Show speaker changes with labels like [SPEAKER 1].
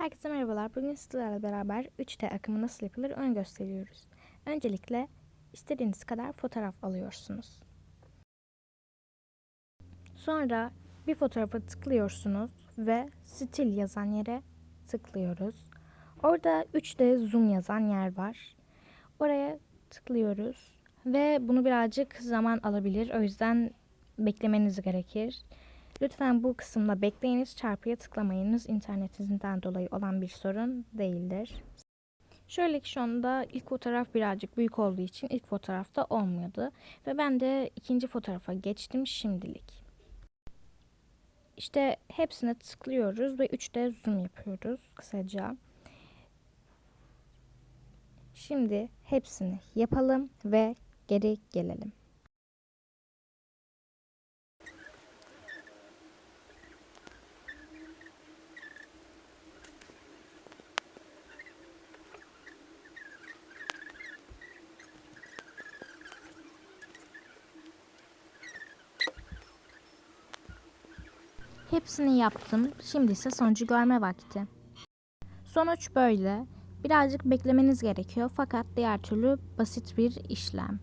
[SPEAKER 1] Herkese merhabalar. Bugün sizlerle beraber 3D akımı nasıl yapılır onu gösteriyoruz. Öncelikle istediğiniz kadar fotoğraf alıyorsunuz. Sonra bir fotoğrafa tıklıyorsunuz ve stil yazan yere tıklıyoruz. Orada 3D zoom yazan yer var. Oraya tıklıyoruz ve bunu birazcık zaman alabilir. O yüzden beklemeniz gerekir. Lütfen bu kısımda bekleyiniz, çarpıya tıklamayınız. İnternetinizden dolayı olan bir sorun değildir. Şöyle ki şu anda ilk fotoğraf birazcık büyük olduğu için ilk fotoğrafta olmuyordu. Ve ben de ikinci fotoğrafa geçtim şimdilik. İşte hepsine tıklıyoruz ve 3D zoom yapıyoruz kısaca. Şimdi hepsini yapalım ve geri gelelim. Hepsini yaptım. Şimdi ise sonucu görme vakti. Sonuç böyle. Birazcık beklemeniz gerekiyor fakat diğer türlü basit bir işlem.